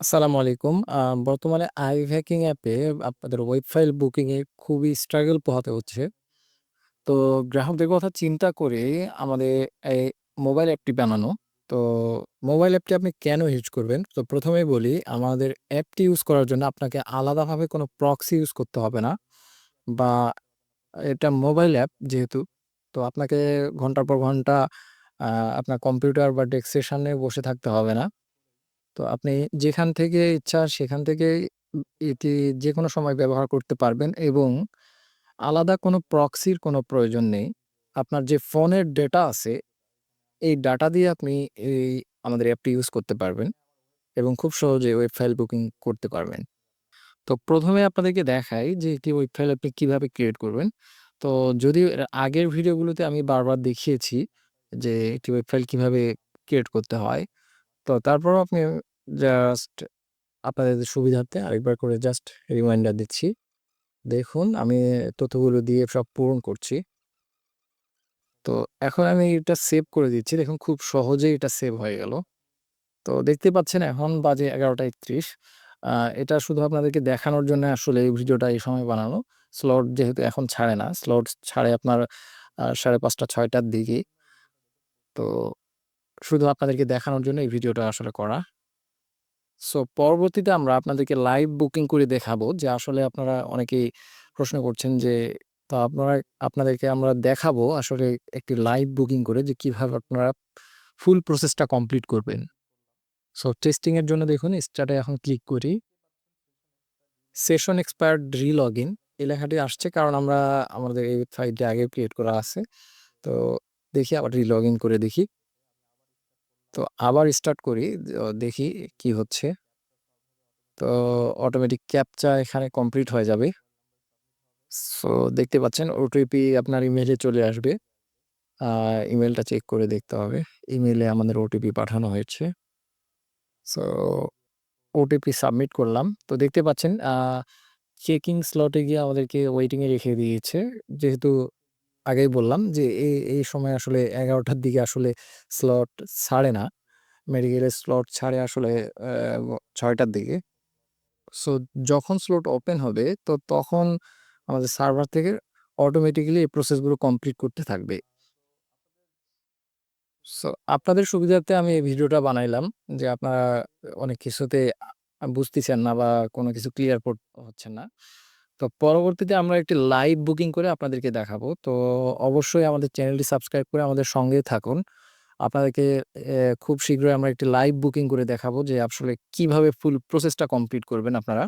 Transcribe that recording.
আসসালামু আলাইকুম। আ বর্তমানে iHacking অ্যাপে আপনাদের ওয়েব ফাইল খুবই স্ট্রাগল পোহাতে হচ্ছে। তো গ্রাহকদের কথা চিন্তা করে আমাদের এই মোবাইল অ্যাপটি বানানো। তো মোবাইল অ্যাপটি আপনি কেন ইউজ করবেন? তো ১ম এই বলি আমাদের অ্যাপটি ইউজ করার জন্য আপনাকে আলাদাভাবে কোনো প্রক্সি ইউজ করতে হবে না। বা এটা মোবাইল অ্যাপ যেহেতু, তো আপনাকে ঘণ্টার পর ঘণ্টা আপনার কম্পিউটার বা ডেস্কের সামনে বসে থাকতে হবে না। তো আপনি যেখান থেকে ইচ্ছা সেখান থেকে এটি যে কোনো সময় ব্যবহার করতে পারবেন এবং আলাদা কোনো প্রক্সির কোনো প্রয়োজন নেই। আপনার যে ফোনের ডেটা আছে, এই ডাটা দিয়ে আপনি এই আমাদের অ্যাপটি ইউজ করতে পারবেন এবং খুব সহজে ওয়েব ফাইল বুকিং করতে পারবেন। তো প্রথমে আপনাদেরকে দেখাই যে একটি ওয়েব ফাইল আপনি কীভাবে ক্রিয়েট করবেন। তো যদি আগের ভিডিওগুলোতে আমি বারবার দেখিয়েছি যে একটি ওয়েব ফাইল কীভাবে ক্রিয়েট করতে হয়। তো তারপরও আপনি জাস্ট আপনাদের সুবিধার্থে আরেকবার করে জাস্ট রিমাইন্ডার দিচ্ছি। দেখুন, আমি তথ্যগুলো দিয়ে সব পূরণ করছি। তো এখন আমি এটা সেভ করে দিচ্ছি। দেখুন, খুব সহজেই এটা সেভ হয়ে গেল। তো দেখতে পাচ্ছেন, এখন বাজে ১১টা ৩১ আ, এটা শুধু আপনাদেরকে দেখানোর জন্য আসলে এই ভিডিওটা এই সময় বানানো। স্লট যেহেতু এখন ছাড়ে না। স্লট ছাড়ে আপনার সাড়ে পাঁচটা, ছয়টার দিকে। তো শুধু আপনাদেরকে দেখানোর জন্য এই ভিডিওটা আসলে করা। সো পরবর্তীতে আমরা আপনাদেরকে লাইভ বুকিং করে দেখাবো যে আসলে আপনারা অনেকেই প্রশ্ন করছেন যে, তো আপনারা, আপনাদেরকে আমরা দেখাবো আসলে একটি লাইভ বুকিং করে যে কীভাবে আপনারা ফুল প্রসেসটা কমপ্লিট করবেন। সো টেস্টিংয়ের জন্য দেখুন, স্টার্ট এখন ক্লিক করি। সেশন এক্সপায়ার্ড রি-লগইন, এই লেখাটি আসছে কারণ আমরা, আমাদের এই ফাইলটি আগে ক্রিয়েট করা আছে। তো দেখি আবার রি-লগইন করে দেখি। তো আবার স্টার্ট করি দেখি কি হচ্ছে। তো অটোমেটিক ক্যাপচা এখানে কমপ্লিট হয়ে যাবে। সো দেখতে পাচ্ছেন ওটিপি আপনার ইমেলে চলে আসবে। ইমেলটা চেক করে দেখতে হবে। ইমেলে আমাদের ওটিপি পাঠানো হয়েছে। সো ওটিপি সাবমিট করলাম। তো দেখতে পাচ্ছেন চেকিং স্লটে গিয়ে আমাদেরকে ওয়েটিংয়ে রেখে দিয়েছে। যেহেতু আগেই বললাম যে এই, এই সময় আসলে ১১টার দিকে আসলে স্লট ছাড়ে না। মেডিকেলের স্লট ছাড়ে আসলে ছয়টার দিকে। সো যখন স্লট ওপেন হবে তো তখন আমাদের সার্ভার থেকে অটোমেটিক্যালি এই প্রসেসগুলো কমপ্লিট করতে থাকবে। সো আপনাদের সুবিধার্থে আমি এই ভিডিওটা বানাইলাম যে আপনারা অনেক কিছুতে বুঝতেছেন না বা কোনো কিছু ক্লিয়ার হচ্ছেন না। তো পরবর্তীতে আমরা একটি লাইভ বুকিং করে আপনাদেরকে দেখাবো। তো অবশ্যই আমাদের চ্যানেলটি সাবস্ক্রাইব করে আমাদের সঙ্গে থাকুন। আপনাদেরকে খুব শীঘ্রই আমরা একটি লাইভ বুকিং করে দেখাবো যে আসলে কীভাবে ফুল প্রসেসটা কমপ্লিট করবেন আপনারা।